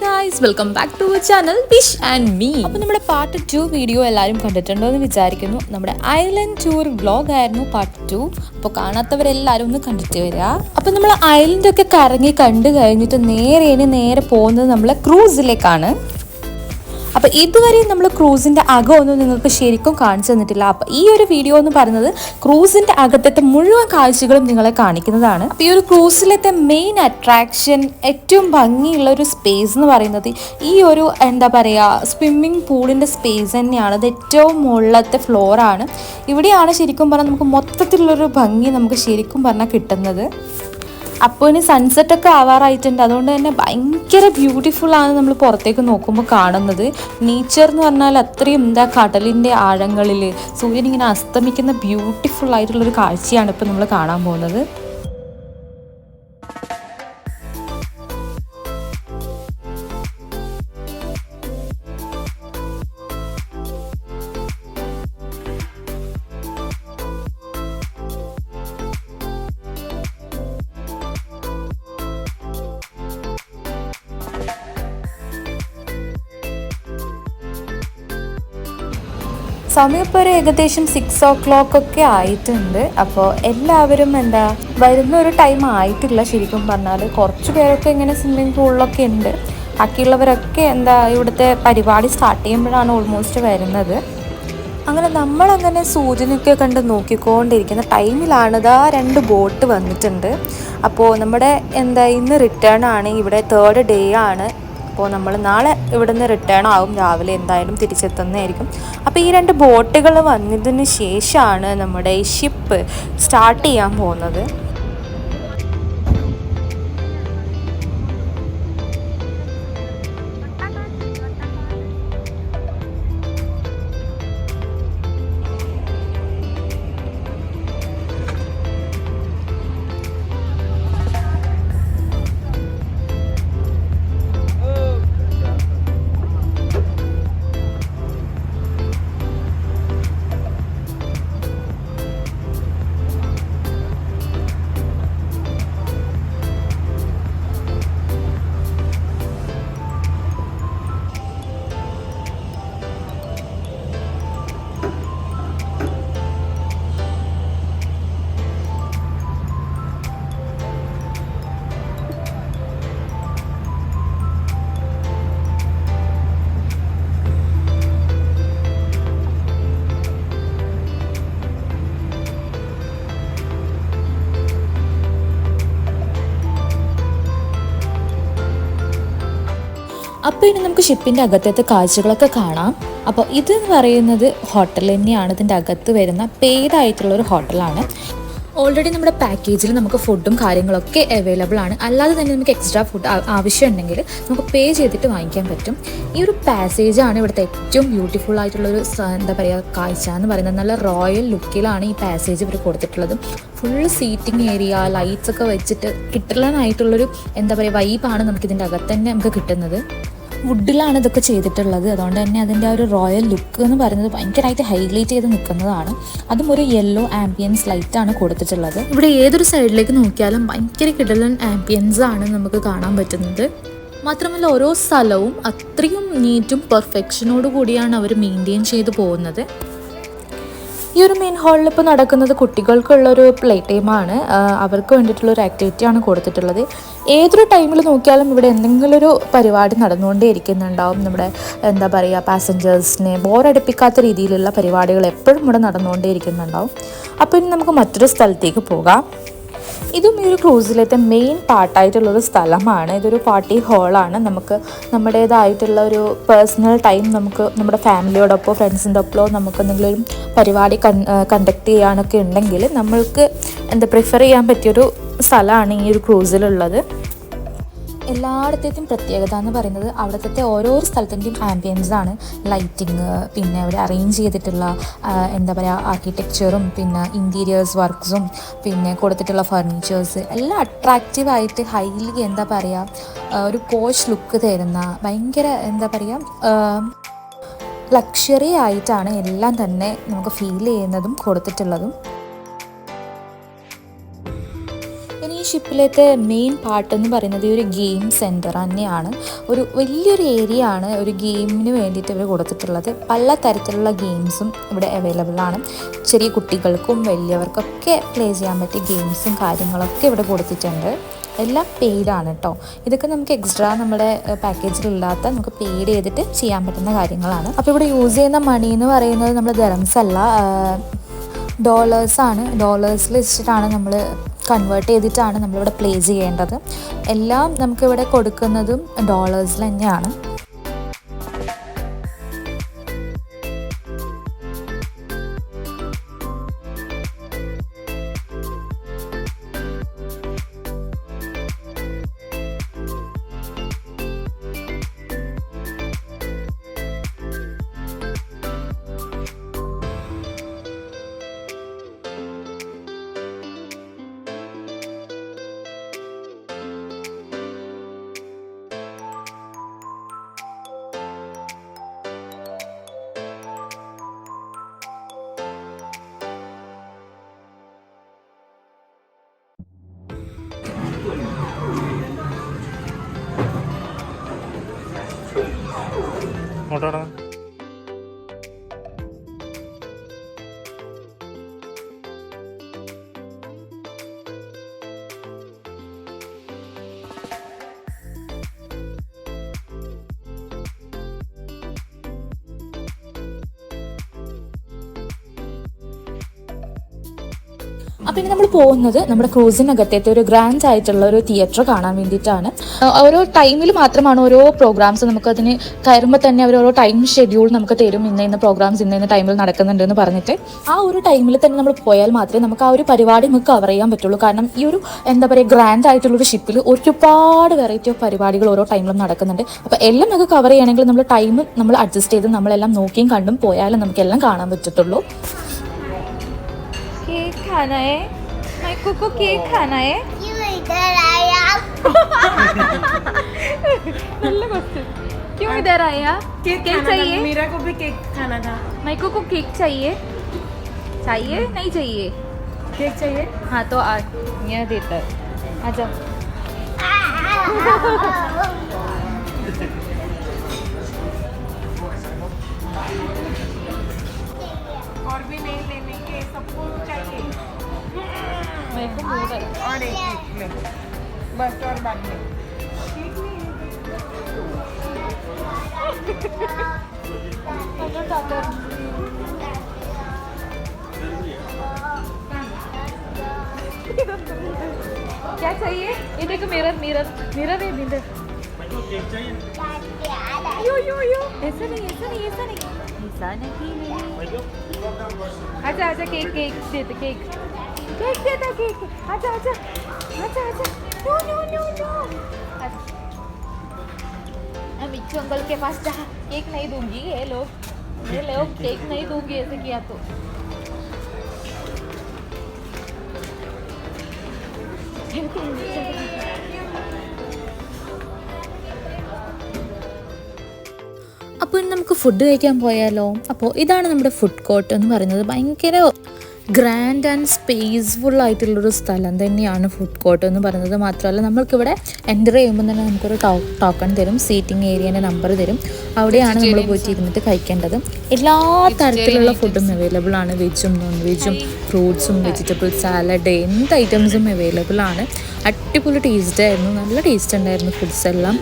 Guys welcome back to channel wish and me അപ്പോൾ നമ്മുടെ part two video എല്ലാവരും കണ്ടിട്ടുണ്ടോ എന്ന് വിചാരിക്കുന്നു. നമ്മുടെ ഐലൻഡ് ടൂർ വ്ലോഗ് ആയിരുന്നു പാർട്ട് ടു അപ്പോൾ കാണാത്തവരെല്ലാവരും ഒന്ന് കണ്ടിട്ട് വരിക അപ്പോൾ നമ്മൾ ഐലൻഡ് ഒക്കെ കറങ്ങി കണ്ടു കഴിഞ്ഞിട്ട് നേരെ ഇനി നേരെ പോകുന്നത് നമ്മൾ ക്രൂസിലേക്കാണ് അപ്പോൾ ഇതുവരെ നമ്മൾ ക്രൂസിന്റെ അകമൊന്നും നിങ്ങൾക്ക് ശരിക്കും കാണിച്ചു തന്നിട്ടില്ല. അപ്പോൾ ഈ ഒരു വീഡിയോ എന്ന് പറയുന്നത് ക്രൂസിന്റെ അകത്തത്തെ മുഴുവൻ കാഴ്ചകളും നിങ്ങളെ കാണിക്കുന്നതാണ്. ഈ ഒരു ക്രൂസിലത്തെ മെയിൻ അട്രാക്ഷൻ ഏറ്റവും ഭംഗിയുള്ള ഒരു സ്പേസ് എന്ന് പറയുന്നത് ഈ ഒരു എന്താ പറയുക സ്വിമ്മിംഗ് പൂളിന്റെ സ്പേസ് തന്നെയാണ്. അത് ഏറ്റവും മുകളിലത്തെ ഫ്ലോറാണ് ഇവിടെയാണ് ശരിക്കും പറഞ്ഞാൽ നമുക്ക് മൊത്തത്തിലുള്ളൊരു ഭംഗി നമുക്ക് ശരിക്കും പറഞ്ഞാൽ കിട്ടുന്നത്. അപ്പോൾ ഇനി സൺസെറ്റ് ഒക്കെ ആവാറായിട്ടുണ്ട്. അതുകൊണ്ട് തന്നെ ഭയങ്കര ബ്യൂട്ടിഫുൾ ആണ് നമ്മൾ പുറത്തേക്ക് നോക്കുമ്പോൾ കാണുന്നത്. നേച്ചർ എന്ന് പറഞ്ഞാൽ അത്രയും എന്താ കടലിന്റെ ആഴങ്ങളിൽ സൂര്യൻ ഇങ്ങനെ അസ്തമിക്കുന്ന ബ്യൂട്ടിഫുൾ ആയിട്ടുള്ളൊരു കാഴ്ചയാണ് ഇപ്പോൾ നമ്മൾ കാണാൻ പോകുന്നത്. സമയം ഇപ്പോൾ ഒരു ഏകദേശം സിക്സ് ഓ ക്ലോക്ക് ഒക്കെ ആയിട്ടുണ്ട്. അപ്പോൾ എല്ലാവരും എന്താ വരുന്ന ഒരു ടൈം ആയിട്ടില്ല ശരിക്കും പറഞ്ഞാൽ കുറച്ച് പേരൊക്കെ ഇങ്ങനെ സ്വിമ്മിങ് പൂളിലൊക്കെ ഉണ്ട്. ബാക്കിയുള്ളവരൊക്കെ എന്താ ഇവിടുത്തെ പരിപാടി സ്റ്റാർട്ട് ചെയ്യുമ്പോഴാണ് ഓൾമോസ്റ്റ് വരുന്നത്. അങ്ങനെ നമ്മളങ്ങനെ സൂര്യനൊക്കെ കണ്ട് നോക്കിക്കൊണ്ടിരിക്കുന്ന ടൈമിലാണ് ഇതാ രണ്ട് ബോട്ട് വന്നിട്ടുണ്ട്. അപ്പോൾ നമ്മുടെ എന്താ ഇന്ന് റിട്ടേൺ ആണ്. ഇവിടെ തേർഡ് ഡേ ആണ്. അപ്പോൾ നമ്മൾ നാളെ ഇവിടുന്ന് റിട്ടേൺ ആവും. രാവിലെ എന്തായാലും തിരിച്ചെത്തുന്നതായിരിക്കും. അപ്പോൾ ഈ രണ്ട് ബോട്ടുകൾ വന്നതിന് ശേഷമാണ് നമ്മുടെ ഈ ഷിപ്പ് സ്റ്റാർട്ട് ചെയ്യാൻ പോകുന്നത്. അപ്പോൾ ഇനി നമുക്ക് ഷിപ്പിന്റെ അകത്തത്തെ കാഴ്ചകളൊക്കെ കാണാം. അപ്പോൾ എന്ന് പറയുന്നത് ഹോട്ടൽ തന്നെയാണ്. ഇതിന്റെ അകത്ത് വരുന്ന പെയ്ഡ് ആയിട്ടുള്ള ഒരു ഹോട്ടലാണ്. ഓൾറെഡി നമ്മുടെ പാക്കേജിൽ നമുക്ക് ഫുഡും കാര്യങ്ങളൊക്കെ അവൈലബിൾ ആണ്. അല്ലാതെ തന്നെ നമുക്ക് എക്സ്ട്രാ ഫുഡ് ആവശ്യം ഉണ്ടെങ്കിൽ നമുക്ക് പേ ചെയ്തിട്ട് വാങ്ങിക്കാൻ പറ്റും. ഈ ഒരു പാസേജ് ആണ് ഇവിടുത്തെ ഏറ്റവും ബ്യൂട്ടിഫുൾ ആയിട്ടുള്ള ഒരു എന്താ പറയുക കാഴ്ച എന്ന് പറയുന്നത് നല്ല റോയൽ ലുക്കിലാണ് ഈ പാസേജ് ഇവർ കൊടുത്തിട്ടുള്ളത്. ഫുൾ സീറ്റിംഗ് ഏരിയ ലൈറ്റ്സ് ഒക്കെ വെച്ചിട്ട് കിട്ടലാനായിട്ടുള്ളൊരു എന്താ പറയുക വൈബാണ് നമുക്ക് ഇതിന്റെ അകത്ത് തന്നെ നമുക്ക് കിട്ടുന്നത്. വുഡിലാണ് ഇതൊക്കെ ചെയ്തിട്ടുള്ളത്. അതുകൊണ്ട് തന്നെ അതിന്റെ ആ ഒരു റോയൽ ലുക്ക് എന്ന് പറയുന്നത് ഭയങ്കരമായിട്ട് ഹൈലൈറ്റ് ചെയ്ത് നിൽക്കുന്നതാണ്. അതും ഒരു യെല്ലോ ആംബിയൻസ് ആണ് കൊടുത്തിട്ടുള്ളത്. ഇവിടെ ഏതൊരു സൈഡിലേക്ക് നോക്കിയാലും ഭയങ്കര കിടലൻ ആംബിയൻസ് ആണ് നമുക്ക് കാണാൻ പറ്റുന്നത്. മാത്രമല്ല ഓരോ സ്ഥലവും അത്രയും നീറ്റും പെർഫെക്ഷനോട് കൂടിയാണ് അവർ മെയിന്റെയിൻ ചെയ്തു പോകുന്നത്. ഈ ഒരു മെയിൻ ഹാളിൽ ഇപ്പോൾ നടക്കുന്നത് കുട്ടികൾക്കുള്ള ഒരു പ്ലേ ടൈമാണ് അവർക്ക് വേണ്ടിയിട്ടുള്ള ഒരു ആക്ടിവിറ്റി ആണ് കൊടുത്തിട്ടുള്ളത്. ഏതൊരു ടൈമിൽ നോക്കിയാലും ഇവിടെ എന്തെങ്കിലും ഒരു പരിപാടി നടന്നുകൊണ്ടേ ഇരിക്കുന്നുണ്ടാവും നമ്മുടെ എന്താ പറയുക പാസഞ്ചേഴ്സിനെ ബോറടിപ്പിക്കാത്ത രീതിയിലുള്ള പരിപാടികൾ എപ്പോഴും ഇവിടെ നടന്നുകൊണ്ടേ ഇരിക്കുന്നുണ്ടാവും അപ്പോൾ ഇനി നമുക്ക് മറ്റൊരു സ്ഥലത്തേക്ക് പോകാം. ഇതും ഈ ഒരു ക്രൂസിലത്തെ മെയിൻ പാർട്ടായിട്ടുള്ളൊരു സ്ഥലമാണ്. ഇതൊരു പാർട്ടി ഹാളാണ് നമുക്ക് നമ്മുടേതായിട്ടുള്ള ഒരു പേഴ്സണൽ ടൈം നമുക്ക് നമ്മുടെ ഫാമിലിയോടൊപ്പം ഫ്രണ്ട്സിന്റെ ഒപ്പമോ നമുക്ക് എന്തെങ്കിലും ഒരു പരിപാടി കണ്ടക്ട് ചെയ്യാനൊക്കെ ഉണ്ടെങ്കിൽ നമ്മൾക്ക് എന്താ പ്രിഫർ ചെയ്യാൻ പറ്റിയൊരു സ്ഥലമാണ് ഈ ഒരു ക്രൂസിലുള്ളത്. എല്ലായിടത്തേക്കും പ്രത്യേകത എന്ന് പറയുന്നത് അവിടുത്തെ ഓരോ സ്ഥലത്തിന്റെയും ആംബിയൻസ് ആണ്. ലൈറ്റിങ് പിന്നെ അവിടെ അറേഞ്ച് ചെയ്തിട്ടുള്ള എന്താ പറയുക ആർക്കിടെക്ചറും പിന്നെ ഇന്റീരിയേഴ്സ് വർക്ക്സും പിന്നെ കൊടുത്തിട്ടുള്ള ഫർണിച്ചേഴ്സ് എല്ലാം അട്രാക്റ്റീവായിട്ട് ഹൈലി എന്താ പറയുക ഒരു പോഷ് ലുക്ക് തരുന്ന ഭയങ്കര എന്താ പറയുക ലക്ഷറി ആയിട്ടാണ് എല്ലാം തന്നെ നമുക്ക് ഫീൽ ചെയ്യുന്നതും കൊടുത്തിട്ടുള്ളതും. ഷിപ്പിലത്തെ മെയിൻ പാർട്ട് എന്ന് പറയുന്നത് ഈ ഒരു ഗെയിം സെന്റർ തന്നെയാണ്. ഒരു വലിയൊരു ഏരിയ ആണ് ഒരു ഗെയിമിന് വേണ്ടിയിട്ട് ഇവർ കൊടുത്തിട്ടുള്ളത്. പല തരത്തിലുള്ള ഗെയിംസും ഇവിടെ അവൈലബിൾ ആണ്. ചെറിയ കുട്ടികൾക്കും വലിയവർക്കൊക്കെ പ്ലേ ചെയ്യാൻ പറ്റിയ ഗെയിംസും കാര്യങ്ങളൊക്കെ ഇവിടെ കൊടുത്തിട്ടുണ്ട്. എല്ലാം പെയ്ഡാണ് കേട്ടോ ഇതൊക്കെ നമുക്ക് എക്സ്ട്രാ നമ്മുടെ പാക്കേജിലില്ലാത്ത നമുക്ക് പെയ്ഡ് ചെയ്തിട്ട് ചെയ്യാൻ പറ്റുന്ന കാര്യങ്ങളാണ്. അപ്പോൾ ഇവിടെ യൂസ് ചെയ്യുന്ന മണി എന്ന് പറയുന്നത് നമ്മൾ ധരംസല്ല അല്ല ഡോളേഴ്സാണ് ഡോളേഴ്സിൽ വെച്ചിട്ടാണ് നമ്മൾ കൺവേർട്ട് ചെയ്തിട്ടാണ് നമ്മളിവിടെ പ്ലേസ് ചെയ്യേണ്ടത്. എല്ലാം നമുക്കിവിടെ കൊടുക്കുന്നതും ഡോളേഴ്സിൽ തന്നെയാണ്. ഇങ്ങോട്ടാടാ. അപ്പം ഇനി നമ്മൾ പോകുന്നത് നമ്മുടെ ക്രൂസിനകത്തേത്തെ ഒരു ഗ്രാൻഡ് ആയിട്ടുള്ള ഒരു തിയേറ്റർ കാണാൻ വേണ്ടിയിട്ടാണ്. ഓരോ ടൈമിൽ മാത്രമാണ് ഓരോ പ്രോഗ്രാംസ് നമുക്ക് അതിന് കയറുമ്പോൾ തന്നെ അവർ ഓരോ ടൈം ഷെഡ്യൂൾ നമുക്ക് തരും ഇന്ന ഇന്ന പ്രോഗ്രാംസ് ഇന്ന ഇന്ന ടൈമിൽ നടക്കുന്നുണ്ട് എന്ന് പറഞ്ഞിട്ട് ആ ഒരു ടൈമിൽ തന്നെ നമ്മൾ പോയാൽ മാത്രമേ നമുക്ക് ആ ഒരു പരിപാടി നമുക്ക് കവർ ചെയ്യാൻ പറ്റുള്ളൂ കാരണം ഈ ഒരു എന്താ പറയുക ഗ്രാൻഡ് ആയിട്ടുള്ള ഒരു ഷിപ്പിൽ ഒരുപാട് വെറൈറ്റി ഓഫ് പരിപാടികൾ ഓരോ ടൈമിലും നടക്കുന്നുണ്ട് അപ്പോൾ എല്ലാം നമുക്ക് കവർ ചെയ്യണമെങ്കിൽ നമ്മൾ ടൈം നമ്മൾ അഡ്ജസ്റ്റ് ചെയ്ത് നമ്മളെല്ലാം നോക്കിയും കണ്ടും പോയാലും നമുക്കെല്ലാം കാണാൻ പറ്റത്തുള്ളൂ केक खाना है माइको को केक खाना है क्यों इधर आया നല്ല क्वेश्चन क्यों इधर आया केक चाहिए मीरा को भी केक खाना था माइको को केक चाहिए चाहिए नहीं चाहिए केक चाहिए हाँ तो आ यहाँ देता है आजा और भी नहीं लेने के सबको चाहिए मेरे को मूड है और एक केक में बस और बाद में क्या चाहिए? ये देखो मिरर मिरर मिरर है मिरर यो यो यो। ऐसा नहीं ऐसा नहीं ऐसा नहीं। ऐसा नहीं आजा आजा केक केक देते केक। केक देता केक। आजा आजा आजा आजा नो नो नो नो हम इच्छू अंकल के पास जा केक नहीं दूंगी ये लोग ये लोग केक नहीं दूंगी ऐसे किया तो അപ്പോൾ ഇനി നമുക്ക് ഫുഡ് കഴിക്കാൻ പോയാലോ അപ്പോൾ ഇതാണ് നമ്മുടെ ഫുഡ് കോർട്ട് എന്ന് പറയുന്നത് ഭയങ്കര ഗ്രാൻഡ് ആൻഡ് സ്പേസ്ഫുൾ ആയിട്ടുള്ളൊരു സ്ഥലം തന്നെയാണ് ഫുഡ് കോർട്ട് എന്ന് പറയുന്നത്. മാത്രമല്ല നമ്മൾക്കിവിടെ എന്റർ ചെയ്യുമ്പോൾ തന്നെ നമുക്കൊരു ടോ ടോക്കൺ തരും സീറ്റിംഗ് ഏരിയേന്റെ നമ്പർ തരും. അവിടെയാണ് നമ്മൾ പോയിട്ട് ഇരുന്നിട്ട് കഴിക്കേണ്ടത്. എല്ലാ തരത്തിലുള്ള ഫുഡും അവൈലബിൾ ആണ്. വെജും നോൺ വെജും ഫ്രൂട്ട്സും വെജിറ്റബിൾ സാലഡ് എന്ത് ഐറ്റംസും അവൈലബിൾ ആണ്. അടിപൊളി ടേസ്റ്റ് ആയിരുന്നു. നല്ല ടേസ്റ്റ് ഉണ്ടായിരുന്നു ഫുഡ്സ് എല്ലാം.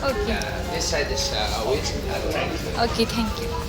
Okay. Yeah, this side is uh, away. Okay, thank you.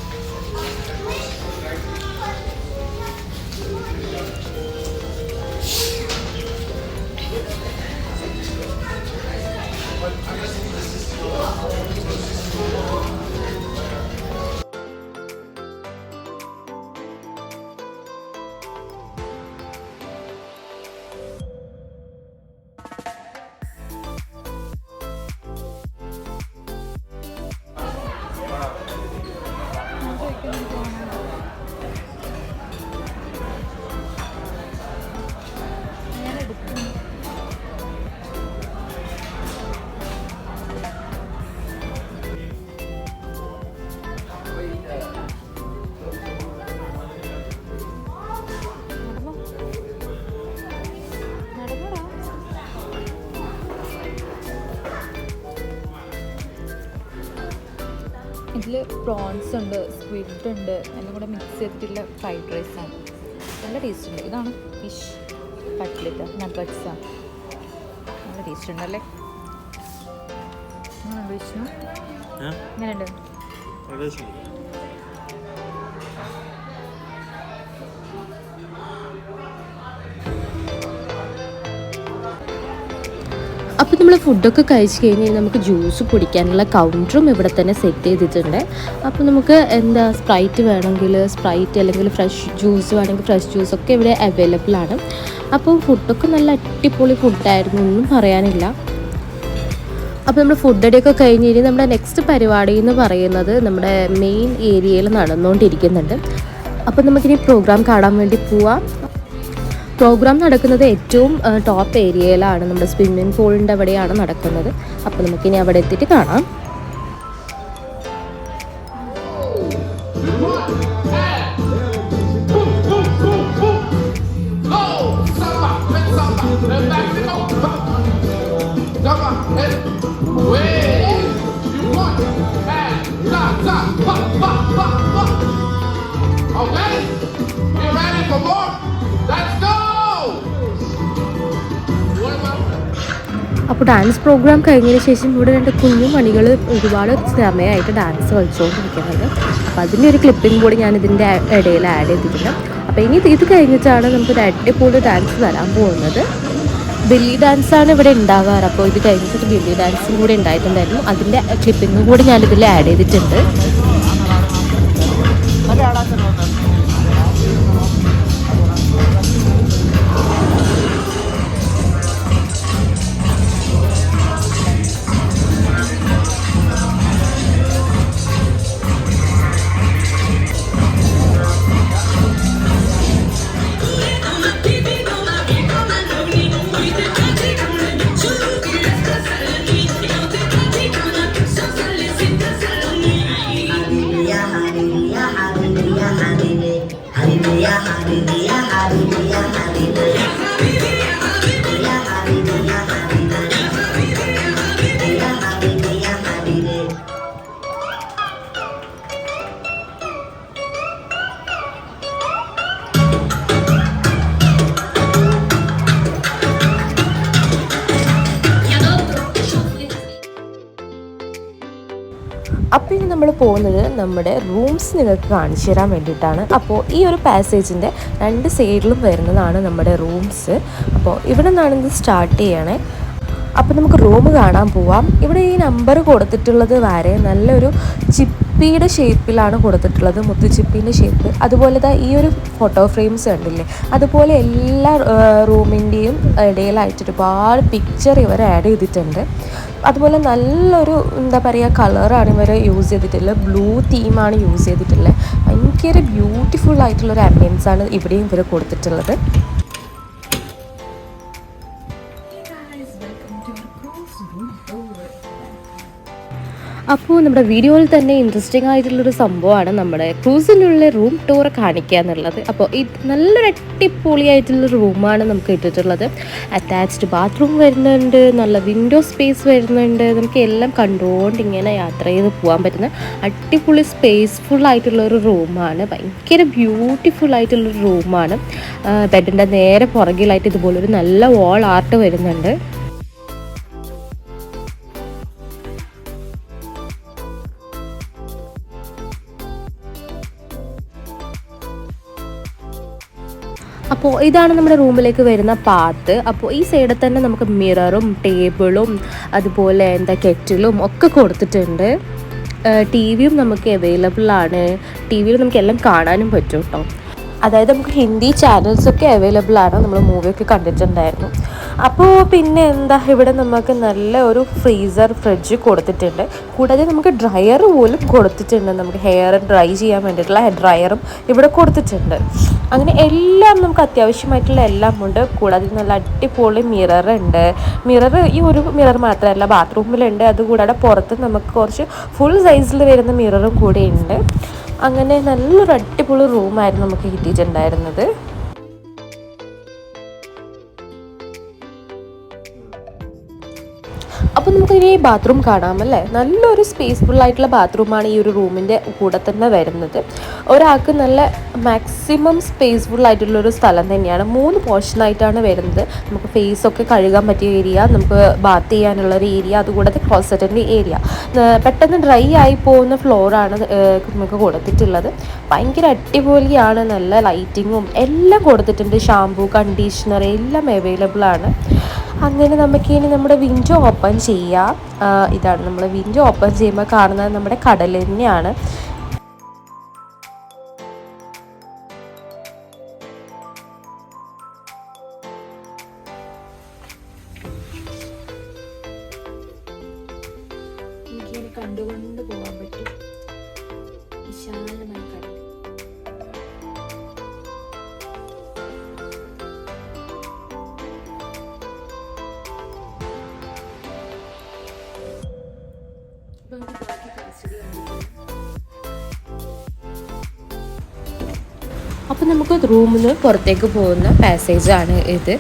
ഇതിൽ പ്രോൺസ് ഉണ്ട് സ്ക്വിഡ് ഉണ്ട് എല്ലാം കൂടെ മിക്സ് ചെയ്തിട്ടുള്ള ഫ്രൈഡ് റൈസാണ് നല്ല ടേസ്റ്റ് ഉണ്ട്. ഇതാണ് ഫിഷ് കട്ട്ലറ്റ് നഗട്സാണ് നല്ല ടേസ്റ്റ് ഉണ്ടല്ലേ എങ്ങനെയുണ്ട് വിഷ്ണു എങ്ങനെയുണ്ട് അപ്പോൾ നമ്മൾ ഫുഡൊക്കെ കഴിച്ച് കഴിഞ്ഞ് നമുക്ക് ജ്യൂസ് കുടിക്കാനുള്ള കൗണ്ടറും ഇവിടെ തന്നെ സെറ്റ് ചെയ്തിട്ടുണ്ട്. അപ്പോൾ നമുക്ക് എന്താ സ്പ്രൈറ്റ് വേണമെങ്കിൽ സ്പ്രൈറ്റ് അല്ലെങ്കിൽ ഫ്രഷ് ജ്യൂസ് വേണമെങ്കിൽ ഫ്രഷ് ജ്യൂസ് ഒക്കെ ഇവിടെ അവൈലബിൾ ആണ്. അപ്പോൾ ഫുഡൊക്കെ നല്ല അടിപൊളി ഫുഡായിരുന്നു ഒന്നും പറയാനില്ല. അപ്പോൾ നമ്മൾ ഫുഡ് അടിയൊക്കെ കഴിഞ്ഞ് കഴിഞ്ഞ് നമ്മുടെ നെക്സ്റ്റ് പരിപാടി എന്ന് പറയുന്നത് നമ്മുടെ മെയിൻ ഏരിയയിൽ നടന്നുകൊണ്ടിരിക്കുന്നുണ്ട്. അപ്പോൾ നമുക്കിനി പ്രോഗ്രാം കാണാൻ വേണ്ടി പോവാം. പ്രോഗ്രാം നടക്കുന്നത് ഏറ്റവും ടോപ്പ് ഏരിയയിലാണ് നമ്മുടെ സ്വിമ്മിംഗ് പൂളിന്റെ അവിടെയാണ് നടക്കുന്നത്. അപ്പോൾ നമുക്കിനി അവിടെ എത്തിയിട്ട് കാണാം. Okay? അപ്പോൾ ഡാൻസ് പ്രോഗ്രാം കഴിഞ്ഞതിന് ശേഷം ഇവിടെ രണ്ട് കുഞ്ഞു മണികൾ ഒരുപാട് സമയമായിട്ട് ഡാൻസ് കളിച്ചുകൊണ്ടിരിക്കുന്നത് അപ്പോൾ അതിന്റെ ഒരു ക്ലിപ്പിംഗ് കൂടി ഞാൻ ഇതിന്റെ ഇടയിൽ ആഡ് ചെയ്തിട്ടുണ്ട്. അപ്പോൾ ഇനി ഇത് കഴിഞ്ഞിട്ടാണ് നമുക്കൊരു അടിപൊളി ഡാൻസ് വരാൻ പോകുന്നത്. ബെല്ലി ഡാൻസാണ് ഇവിടെ ഉണ്ടാകാറ്. അപ്പോൾ ഇത് കഴിഞ്ഞിട്ട് ബില്ലി ഡാൻസും കൂടി ഉണ്ടായിട്ടുണ്ടായിരുന്നു. അതിന്റെ ക്ലിപ്പിംഗും കൂടി ഞാനിതിൽ ആഡ് ചെയ്തിട്ടുണ്ട്. അപ്പോൾ ഇനി നമ്മൾ പോകുന്നത് നമ്മുടെ റൂംസ് നിങ്ങൾക്ക് കാണിച്ചു തരാൻ വേണ്ടിയിട്ടാണ്. അപ്പോൾ ഈ ഒരു പാസേജിന്റെ രണ്ട് സൈഡിലും വരുന്നതാണ് നമ്മുടെ റൂംസ് അപ്പോൾ ഇവിടെ നിന്നാണ് ഇത് സ്റ്റാർട്ട് ചെയ്യണേ. അപ്പോൾ നമുക്ക് റൂം കാണാൻ പോവാം. ഇവിടെ ഈ നമ്പർ കൊടുത്തിട്ടുള്ളത് വരെ നല്ലൊരു ചിപ്പിയുടെ ഷേപ്പിലാണ് കൊടുത്തിട്ടുള്ളത്. മുത്തുചിപ്പിന്റെ ഷേപ്പ് അതുപോലെ തന്നെ ഈ ഒരു ഫോട്ടോ ഫ്രെയിംസ് കണ്ടില്ലേ? അതുപോലെ എല്ലാ റൂമിന്റെയും ഇടയിലായിട്ട് ഒരുപാട് പിക്ചർ ഇവർ ആഡ് ചെയ്തിട്ടുണ്ട്. അതുപോലെ നല്ലൊരു എന്താ പറയുക കളറാണ് ഇവർ യൂസ് ചെയ്തിട്ടുള്ളത് ബ്ലൂ തീമാണ് യൂസ് ചെയ്തിട്ടുള്ളത്. ഭയങ്കര ബ്യൂട്ടിഫുൾ ആയിട്ടുള്ളൊരു ആംബിയൻസ് ആണ് ഇവിടെയും ഇവർ കൊടുത്തിട്ടുള്ളത്. അപ്പോൾ നമ്മുടെ വീഡിയോയിൽ തന്നെ ഇൻട്രസ്റ്റിംഗ് ആയിട്ടുള്ളൊരു സംഭവമാണ് നമ്മുടെ ക്രൂസിനുള്ള റൂം ടൂർ കാണിക്കുക എന്നുള്ളത്. അപ്പോൾ ഇത് നല്ലൊരു അടിപൊളിയായിട്ടുള്ള റൂമാണ് നമുക്ക് ഇട്ടിട്ടുള്ളത്. അറ്റാച്ച്ഡ് ബാത്റൂം വരുന്നുണ്ട് നല്ല വിൻഡോ സ്പേസ് വരുന്നുണ്ട്. നമുക്ക് എല്ലാം കണ്ടുകൊണ്ട് ഇങ്ങനെ യാത്ര ചെയ്ത് പോകാൻ പറ്റുന്ന അടിപൊളി സ്പേസ്ഫുൾ ആയിട്ടുള്ള ഒരു റൂമാണ് ഭയങ്കര ബ്യൂട്ടിഫുൾ ആയിട്ടുള്ളൊരു റൂമാണ് ബെഡിന്റെ നേരെ പുറകിലായിട്ട് ഇതുപോലൊരു നല്ല വാൾ ആർട്ട് വരുന്നുണ്ട്. അപ്പോൾ ഇതാണ് നമ്മുടെ റൂമിലേക്ക് വരുന്ന പാത്ത്. അപ്പോൾ ഈ സൈഡിൽ തന്നെ നമുക്ക് മിററും ടേബിളും അതുപോലെ എന്താ കെറ്റിലും ഒക്കെ കൊടുത്തിട്ടുണ്ട്. ടി വിയും നമുക്ക് അവൈലബിൾ ആണ്. ടി വിയിൽ നമുക്ക് എല്ലാം കാണാനും പറ്റും കേട്ടോ അതായത് നമുക്ക് ഹിന്ദി ചാനൽസൊക്കെ അവൈലബിൾ ആണ്. നമ്മൾ മൂവിയൊക്കെ കണ്ടിട്ടുണ്ടായിരുന്നു. അപ്പോൾ പിന്നെ എന്താ ഇവിടെ നമുക്ക് നല്ല ഒരു ഫ്രീസർ ഫ്രിഡ്ജ് കൊടുത്തിട്ടുണ്ട്. കൂടാതെ നമുക്ക് ഡ്രയർ പോലും കൊടുത്തിട്ടുണ്ട്. നമുക്ക് ഹെയർ ഡ്രൈ ചെയ്യാൻ വേണ്ടിയിട്ടുള്ള ഡ്രയറും ഇവിടെ കൊടുത്തിട്ടുണ്ട്. അങ്ങനെ എല്ലാം നമുക്ക് അത്യാവശ്യമായിട്ടുള്ള എല്ലാം ഉണ്ട്. കൂടാതെ നല്ല അടിപൊളി മിറർ ഉണ്ട്. മിറർ ഈ ഒരു മിറർ മാത്രമല്ല ബാത്റൂമിലുണ്ട്. അതുകൂടാതെ പുറത്ത് നമുക്ക് കുറച്ച് ഫുൾ സൈസിൽ വരുന്ന മിററും കൂടെ ഉണ്ട്. അങ്ങനെ നല്ലൊരു അടിപൊളി റൂമായിരുന്നു നമുക്ക് കിട്ടിയിട്ടുണ്ടായിരുന്നത്. അപ്പോൾ നമുക്ക് ഇനി ബാത്റൂം കാണാം അല്ലേ നല്ലൊരു സ്പേസ്ഫുൾ ആയിട്ടുള്ള ബാത്റൂമാണ് ഈ ഒരു റൂമിന്റെ കൂടെ തന്നെ വരുന്നത്. ഒരാൾക്ക് നല്ല മാക്സിമം സ്പേസ്ഫുൾ ആയിട്ടുള്ള ഒരു സ്ഥലം തന്നെയാണ്. മൂന്ന് പോർഷനായിട്ടാണ് വരുന്നത്. നമുക്ക് ഫേസ് ഒക്കെ കഴുകാൻ പറ്റിയ ഏരിയ നമുക്ക് ബാത്ത് ചെയ്യാനുള്ള ഒരു ഏരിയ അതുകൂടാതെ ക്ലോസറ്റിന്റെ ഏരിയ പെട്ടെന്ന് ഡ്രൈ ആയി പോകുന്ന ഫ്ലോറാണ് നമുക്ക് കൊടുത്തിട്ടുള്ളത്. ഭയങ്കര അടിപൊളിയാണ്. നല്ല ലൈറ്റിങ്ങും എല്ലാം കൊടുത്തിട്ടുണ്ട്. ഷാമ്പൂ കണ്ടീഷണർ എല്ലാം അവൈലബിൾ ആണ്. അങ്ങനെ നമുക്ക് ഇനി നമ്മുടെ വിൻഡോ ഓപ്പൺ ചെയ്യാം. ഇതാണ് നമ്മൾ വിൻഡോ ഓപ്പൺ ചെയ്യുമ്പോൾ കാണുന്നത് നമ്മുടെ കടൽ തന്നെയാണ്. കണ്ടുകൊണ്ട് പോകാൻ പറ്റും. അപ്പോൾ നമുക്ക് റൂമിൽ നിന്ന് പുറത്തേക്ക് പോകുന്ന പാസേജാണ് ഇത്.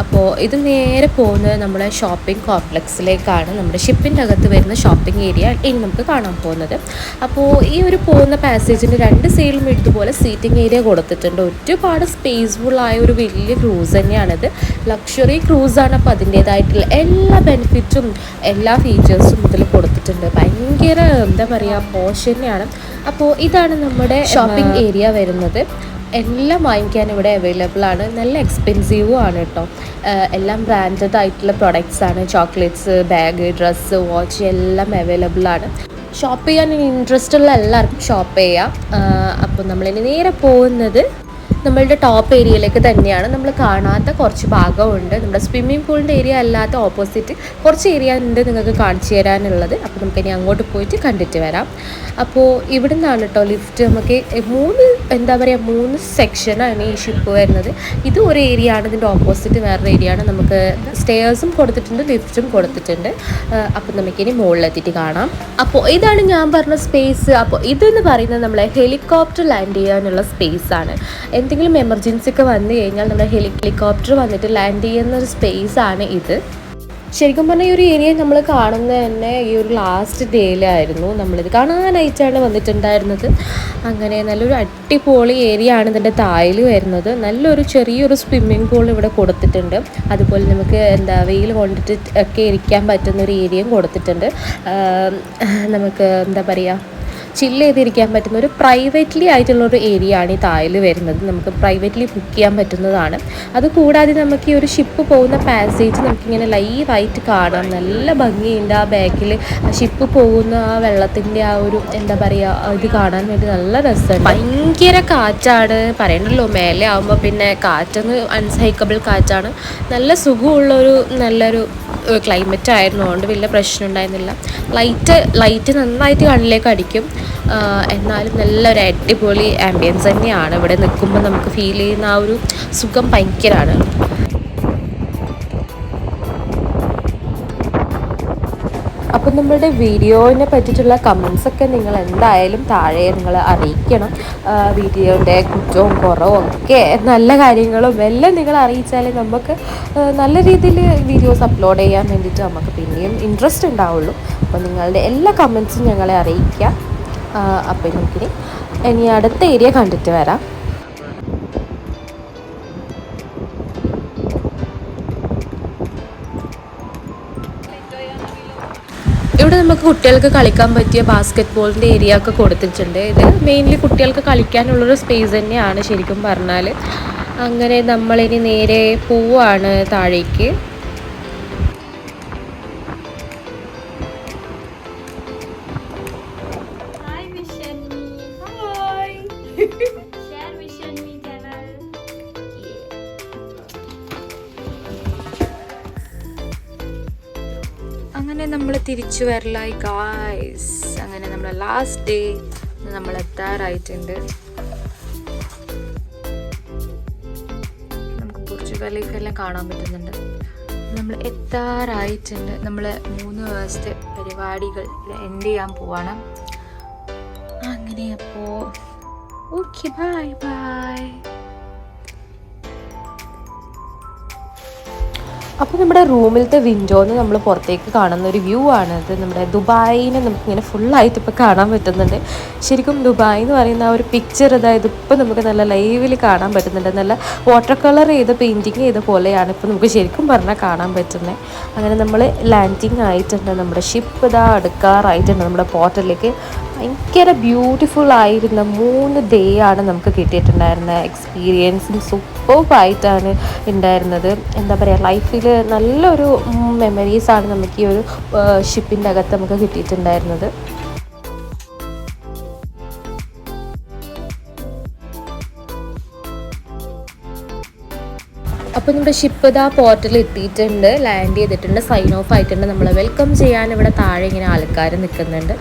അപ്പോൾ ഇത് നേരെ പോകുന്നത് നമ്മുടെ ഷോപ്പിംഗ് കോംപ്ലക്സിലേക്കാണ്. നമ്മുടെ ഷിപ്പിന്റെ അകത്ത് വരുന്ന ഷോപ്പിംഗ് ഏരിയ ഇനി നമുക്ക് കാണാൻ പോകുന്നത്. അപ്പോൾ ഈ ഒരു പോകുന്ന പാസേജിന്റെ രണ്ട് സൈഡിലും ഇതുപോലെ സീറ്റിംഗ് ഏരിയ കൊടുത്തിട്ടുണ്ട്. ഒരുപാട് സ്പേസ്ഫുൾ ആയ ഒരു വലിയ ക്രൂസ് തന്നെയാണിത്. ലക്ഷറി ക്രൂസാണ് അപ്പോൾ അതിന്റേതായിട്ടുള്ള എല്ലാ ബെനിഫിറ്റും എല്ലാ ഫീച്ചേഴ്സും ഇതിൽ കൊടുത്തിട്ടുണ്ട്. ഭയങ്കര എന്താ പറയുക പോഷ് തന്നെയാണ്. അപ്പോൾ ഇതാണ് നമ്മുടെ ഷോപ്പിംഗ് ഏരിയ വരുന്നത്. എല്ലാം വാങ്ങിക്കാൻ ഇവിടെ അവൈലബിൾ ആണ്. നല്ല എക്സ്പെൻസീവും ആണ് കേട്ടോ എല്ലാം ബ്രാൻഡഡ് ആയിട്ടുള്ള പ്രൊഡക്ട്സ് ആണ്. ചോക്ലേറ്റ്സ് ബാഗ് ഡ്രസ്സ് വാച്ച് എല്ലാം അവൈലബിൾ ആണ്. ഷോപ്പ് ചെയ്യാൻ ഇൻട്രസ്റ്റ് ഉള്ള എല്ലാവർക്കും ഷോപ്പ് ചെയ്യാം. അപ്പോൾ നമ്മളിനി നേരെ പോകുന്നത് നമ്മളുടെ ടോപ്പ് ഏരിയയിലേക്ക് തന്നെയാണ് നമ്മൾ കാണാത്ത കുറച്ച് ഭാഗമുണ്ട്. നമ്മുടെ സ്വിമ്മിംഗ് പൂളിന്റെ ഏരിയ അല്ലാത്ത ഓപ്പോസിറ്റ് കുറച്ച് ഏരിയ ഉണ്ട് നിങ്ങൾക്ക് കാണിച്ചു തരാനുള്ളത്. അപ്പോൾ നമുക്ക് ഇനി അങ്ങോട്ട് പോയിട്ട് കണ്ടിട്ട് വരാം. അപ്പോൾ ഇവിടെ നിന്നാണ് കേട്ടോ ലിഫ്റ്റ് നമുക്ക് മൂന്ന് എന്താ പറയുക മൂന്ന് സെക്ഷനാണ് ഈ ഷിപ്പ് വരുന്നത്. ഇത് ഒരു ഏരിയ ആണ് ഇതിന്റെ ഓപ്പോസിറ്റ് വേറൊരു ഏരിയ ആണ്. നമുക്ക് സ്റ്റെയേഴ്സും കൊടുത്തിട്ടുണ്ട് ലിഫ്റ്റും കൊടുത്തിട്ടുണ്ട്. അപ്പോൾ നമുക്കിനി മുകളിലെത്തിയിട്ട് കാണാം. അപ്പോൾ ഇതാണ് ഞാൻ പറഞ്ഞ സ്പേസ് അപ്പോൾ ഇതെന്ന് പറയുന്നത് നമ്മളെ ഹെലികോപ്റ്റർ ലാൻഡ് ചെയ്യാനുള്ള സ്പേസ് ആണ്. എന്തെങ്കിലും എമർജൻസി ഒക്കെ വന്നു കഴിഞ്ഞാൽ നമ്മുടെ ഹെലികോപ്റ്റർ വന്നിട്ട് ലാൻഡ് ചെയ്യുന്ന ഒരു സ്പേസ് ആണ് ഇത്. ശരിക്കും പറഞ്ഞാൽ ഈ ഒരു ഏരിയ നമ്മൾ കാണുന്ന തന്നെ ഈ ഒരു ലാസ്റ്റ് ഡേയിലായിരുന്നു നമ്മളിത് കാണാനായിട്ടാണ് വന്നിട്ടുണ്ടായിരുന്നത്. അങ്ങനെ നല്ലൊരു അടിപൊളി ഏരിയ ആണ് ഇതിന്റെ തായിൽ വരുന്നത്. നല്ലൊരു ചെറിയൊരു സ്വിമ്മിംഗ് പൂൾ ഇവിടെ കൊടുത്തിട്ടുണ്ട്. അതുപോലെ നമുക്ക് എന്താ വെയിൽ കൊണ്ടിട്ട് ഒക്കെ ഇരിക്കാൻ പറ്റുന്ന ഒരു ഏരിയയും കൊടുത്തിട്ടുണ്ട്. നമുക്ക് എന്താ പറയുക ചില്ല് ചെയ്തിരിക്കാൻ പറ്റുന്ന ഒരു പ്രൈവറ്റ്ലി ആയിട്ടുള്ള ഒരു ഏരിയ ആണ് ഈ തായൽ വരുന്നത്. നമുക്ക് പ്രൈവറ്റ്ലി ബുക്ക് ചെയ്യാൻ പറ്റുന്നതാണ്. അതുകൂടാതെ നമുക്ക് ഈ ഒരു ഷിപ്പ് പോകുന്ന പാസേജ് നമുക്കിങ്ങനെ ലൈവായിട്ട് കാണാം. നല്ല ഭംഗിയുണ്ട് ആ ബാക്കിൽ ഷിപ്പ് പോകുന്ന ആ വെള്ളത്തിന്റെ ആ ഒരു എന്താ പറയുക ഇത് കാണാൻ വേണ്ടി നല്ല രസമാണ് ഭയങ്കര കാറ്റാണ്. പറയണല്ലോ മേലെ ആകുമ്പോൾ പിന്നെ കാറ്റൊന്ന് അൺസൈക്കബിൾ കാറ്റാണ്. നല്ല സുഖമുള്ളൊരു നല്ലൊരു ക്ലൈമറ്റ് ആയിരുന്നു. അതുകൊണ്ട് വലിയ പ്രശ്നം ഉണ്ടായിരുന്നില്ല ലൈറ്റ് ലൈറ്റ് നന്നായിട്ട് കണ്ണിലേക്ക് അടിക്കും. എന്നാലും നല്ലൊരു അടിപൊളി ആംബിയൻസ് തന്നെയാണ്. ഇവിടെ നിൽക്കുമ്പോൾ നമുക്ക് ഫീൽ ചെയ്യുന്ന ആ ഒരു സുഖം ഭയങ്കരമാണ് അപ്പം നമ്മുടെ വീഡിയോനെ പറ്റിയിട്ടുള്ള കമൻസൊക്കെ നിങ്ങൾ എന്തായാലും താഴെ നിങ്ങൾ അറിയിക്കണം. വീഡിയോന്റെ കുറ്റവും കുറവും ഒക്കെ നല്ല കാര്യങ്ങളും എല്ലാം നിങ്ങൾ അറിയിച്ചാലേ നമുക്ക് നല്ല രീതിയിൽ വീഡിയോസ് അപ്ലോഡ് ചെയ്യാൻ വേണ്ടിയിട്ട് നമുക്ക് പിന്നെയും ഇൻട്രസ്റ്റ് ഉണ്ടാവുള്ളൂ. അപ്പോൾ നിങ്ങളുടെ എല്ലാ കമൻസും ഞങ്ങളെ അറിയിക്കുക. അപ്പോൾ എനിക്ക് ഇനി അടുത്ത ഏരിയ കണ്ടിട്ട് വരാം. ഇവിടെ നമുക്ക് കുട്ടികൾക്ക് കളിക്കാൻ പറ്റിയ ബാസ്കറ്റ് ബോളിന്റെ ഏരിയ ഒക്കെ കൊടുത്തിട്ടുണ്ട്. ഇത് മെയിൻലി കുട്ടികൾക്ക് കളിക്കാനുള്ളൊരു സ്പേസ് തന്നെയാണ് ശരിക്കും പറഞ്ഞാൽ അങ്ങനെ നമ്മളിനി നേരെ പോവാണ് താഴേക്ക്. നമ്മൾ തിരിച്ചു വരലായി ഗായ്സ് അങ്ങനെ നമ്മൾ ലാസ്റ്റ് ഡേ നമ്മൾ എത്താറായിട്ടുണ്ട്. നമുക്ക് എല്ലാം കാണാൻ പറ്റുന്നുണ്ട്. നമ്മൾ എത്താറായിട്ടുണ്ട്. നമ്മൾ മൂന്ന് ദിവസത്തെ പരിപാടികൾ എൻഡ് ചെയ്യാൻ പോവാണ്. അങ്ങനെ അപ്പോൾ ഓക്കെ ബൈ ബൈ അപ്പോൾ നമ്മുടെ റൂമിലത്തെ വിൻഡോന്ന് നമ്മൾ പുറത്തേക്ക് കാണുന്ന ഒരു വ്യൂ ആണ്. ഇത് നമ്മുടെ ദുബായിനെ നമുക്ക് നമുക്കിങ്ങനെ ഫുള്ളായിട്ട് ഇപ്പോൾ കാണാൻ പറ്റുന്നുണ്ട്. ശരിക്കും ദുബായ് എന്ന് പറയുന്ന ആ ഒരു പിക്ചർ അതായത് ഇപ്പോൾ നമുക്ക് നല്ല ലൈവിൽ കാണാൻ പറ്റുന്നുണ്ട്. നല്ല വാട്ടർ കളർ ചെയ്ത പെയിന്റിങ് ചെയ്ത പോലെയാണ് ഇപ്പോൾ നമുക്ക് ശരിക്കും പറഞ്ഞാൽ കാണാൻ പറ്റുന്നത് അങ്ങനെ നമ്മൾ ലാൻഡിങ് ആയിട്ടുണ്ട്. നമ്മുടെ ഷിപ്പ് ഇതാ അടുക്കാറായിട്ടുണ്ട് നമ്മുടെ പോർട്ടലിലേക്ക് ഭയങ്കര ബ്യൂട്ടിഫുൾ ആയിരുന്ന മൂന്ന് ഡേ ആണ് നമുക്ക് കിട്ടിയിട്ടുണ്ടായിരുന്നത് എക്സ്പീരിയൻസും സൂപ്പർബായിട്ടാണ് ഉണ്ടായിരുന്നത്. എന്താ പറയുക ലൈഫിൽ നല്ലൊരു മെമ്മറീസാണ് നമുക്ക് ഈ ഒരു ഷിപ്പിന്റെ അകത്ത് നമുക്ക് കിട്ടിയിട്ടുണ്ടായിരുന്നത്. അപ്പോൾ നമ്മുടെ ഷിപ്പ് ഇതാ പോർട്ടിൽ എത്തിയിട്ടുണ്ട് ലാൻഡ് ചെയ്തിട്ടുണ്ട് സൈൻ ഓഫ് ആയിട്ടുണ്ട്. നമ്മളെ വെൽക്കം ചെയ്യാൻ ഇവിടെ താഴെ ഇങ്ങനെ ആൾക്കാർ നിൽക്കുന്നുണ്ട്.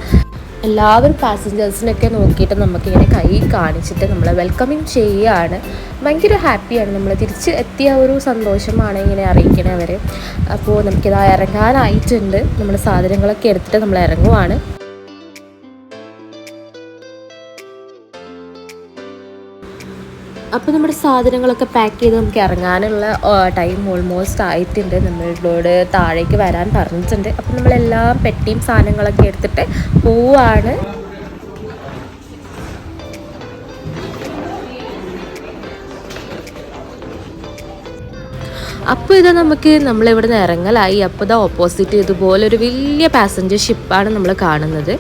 എല്ലാവരും പാസഞ്ചേഴ്സിനൊക്കെ നോക്കിയിട്ട് നമുക്കിങ്ങനെ കൈ കാണിച്ചിട്ട് നമ്മളെ വെൽക്കമിങ് ചെയ്യുകയാണ്. ഭയങ്കര ഹാപ്പിയാണ് നമ്മൾ തിരിച്ച് എത്തിയ ഒരു സന്തോഷമാണ് ഇങ്ങനെ അറിയിക്കണവർ അപ്പോൾ നമുക്കിതാ ഇറങ്ങാനായിട്ടുണ്ട്. നമ്മുടെ സാധനങ്ങളൊക്കെ എടുത്തിട്ട് നമ്മൾ ഇറങ്ങുവാണ്. അപ്പോൾ നമ്മുടെ സാധനങ്ങളൊക്കെ പാക്ക് ചെയ്ത് നമുക്ക് ഇറങ്ങാനുള്ള ടൈം ഓൾമോസ്റ്റ് ആയിട്ടുണ്ട്. നമ്മളോട് താഴേക്ക് വരാൻ പറഞ്ഞിട്ടുണ്ട്. അപ്പോൾ നമ്മളെല്ലാം പെട്ടിയും സാധനങ്ങളൊക്കെ എടുത്തിട്ട് പോവാണ്. അപ്പോൾ ഇത് നമുക്ക് നമ്മളിവിടെ നിന്ന് ഇറങ്ങലായി. അപ്പോൾ ഇതാ ഓപ്പോസിറ്റ് ഇതുപോലെ ഒരു വലിയ പാസഞ്ചർ ഷിപ്പാണ് നമ്മൾ കാണുന്നത്.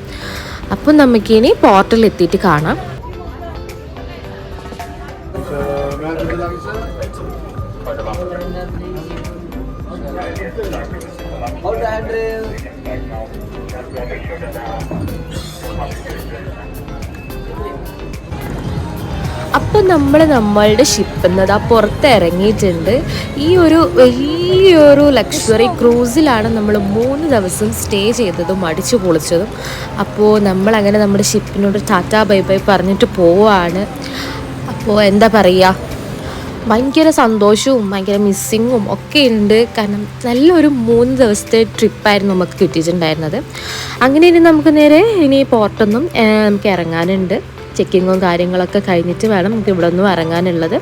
അപ്പം നമുക്കിനി പോർട്ടലിൽ എത്തിയിട്ട് കാണാം. നമ്മൾ നമ്മളുടെ ഷിപ്പിൽ ആ പുറത്ത് ഇറങ്ങിയിട്ടുണ്ട് ഈ ഒരു വലിയൊരു ലക്ഷറി ക്രൂസിലാണ് നമ്മൾ മൂന്ന് ദിവസം സ്റ്റേ ചെയ്തതും അടിച്ചു പൊളിച്ചതും. അപ്പോൾ നമ്മളങ്ങനെ നമ്മുടെ ഷിപ്പിനോട് ടാറ്റാ ബൈ ബൈ പറഞ്ഞിട്ട് പോവാണ്. അപ്പോൾ എന്താ പറയുക ഭയങ്കര സന്തോഷവും ഭയങ്കര മിസ്സിങ്ങും ഒക്കെ ഉണ്ട് കാരണം നല്ലൊരു മൂന്ന് ദിവസത്തെ ട്രിപ്പായിരുന്നു നമുക്ക് കിട്ടിയിട്ടുണ്ടായിരുന്നത്. അങ്ങനെ ഇനി നമുക്ക് നേരെ ഇനി പോർട്ടൊന്നും നമുക്ക് ഇറങ്ങാനുണ്ട് ചെക്കിങ്ങും കാര്യങ്ങളൊക്കെ കഴിഞ്ഞിട്ട് വേണം നമുക്ക് ഇവിടെ ഒന്നും ഇറങ്ങാനുള്ളത്.